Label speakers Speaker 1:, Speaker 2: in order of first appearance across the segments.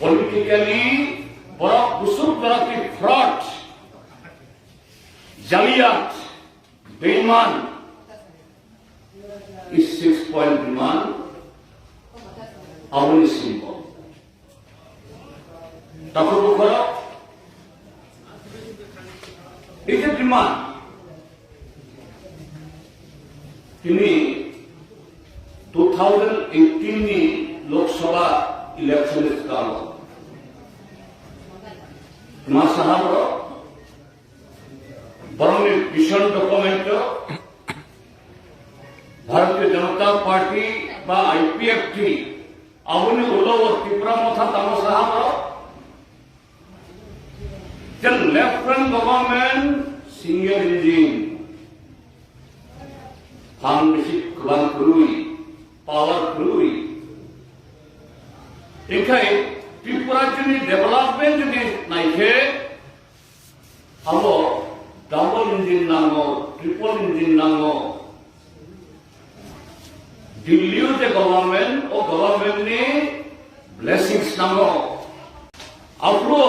Speaker 1: Politically বড় উসুর করাতে fraud, জালিয়াত, বেইমান is 6.1 আউলি শিল্প তখন করো এটা বিমান, তিনি টু থাউজেন্ড এইটিন লোকসভা ইলেকশনের কারণ। মা সাহাবর বরং ভীষণ ডকুমেন্ট ভারতীয় জনতা পার্টি বা আইপিএফটি আগুনি ওলব ত্রিপুরা মথা তাম সাহাবর যে লেফটেন্ট গভর্নমেন্ট সিঙ্গেল ইঞ্জিন ফান বেশি ক্লান খুলুই পাওয়ার খুলুই এখানে ত্রিপুরার যদি ডেভেলপমেন্ট যদি নাইকে আবো ডাবল ইঞ্জিন নাঙ্গো ট্রিপল ইঞ্জিন নাঙ্গো দিল্লিও যে গভর্নমেন্ট ও গভর্নমেন্ট নি ব্লেসিংস নাঙ্গো আপলো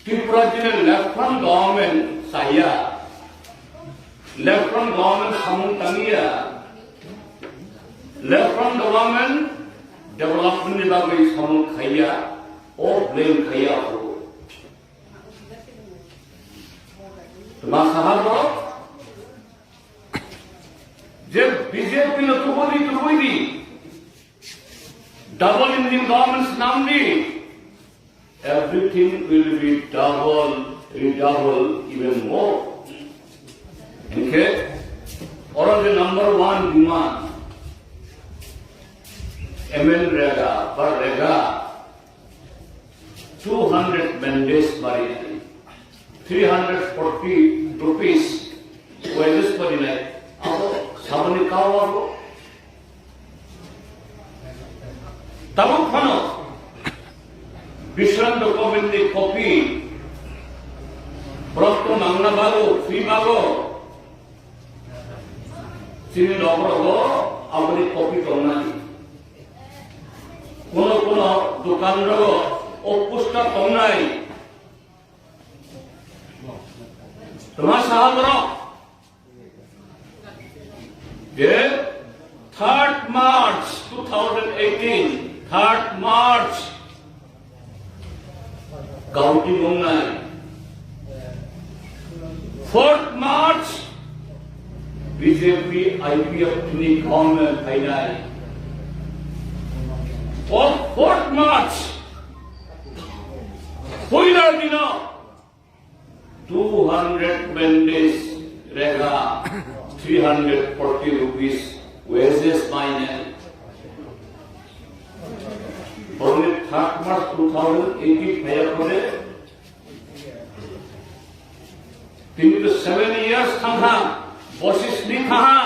Speaker 1: ত্রিপুরা যদি লেফটেন্ট গভর্নমেন্ট সাইয়া লেফটেন্ট গভর্নমেন্ট সামুন তাঙ্গিয়া লেফটেন্ট গভর্নমেন্ট ডেভেলপমেন্টের বাবে সমন খাইয়া ও ব্লেম খাইয়া হব তোমার সাহায্য যে বিজেপি লোকবলি তুলবই ডাবল ইঞ্জিন গভর্নমেন্টস নাম দি everything will be double redouble even more ওরা যে number one demand MNREGA for REGA, 200 mandates mariyaari. 340 rupees virus ಬರಿಲ್ಲ ಅದು ಸಬನಿ ಕಾವಾಗು ತಮುಖನು ವಿಶ್ರಾಂತ ಕೋವಿಂದಿ ಕೊಪ್ಪಿ ಪ್ರಸ್ತು ಮಂಗನ ಬಾಲು ಫಿ ಬಾಲು তিনি নগরগ আপনি কপি করেন কোন কোন দোকানর অপুষ্ট কমনাই তোমার সাহায্য যে third March two thousand eighteen third March counting গঙ্গাই fourth March BJP IPF government final 4th March, পয়লার দিন 200 mandates rega 340 rupees wages final. Only 3rd March 2018 file করে তিনি তো সেভেন ইয়ার্স থাকা বসিস নি থাকা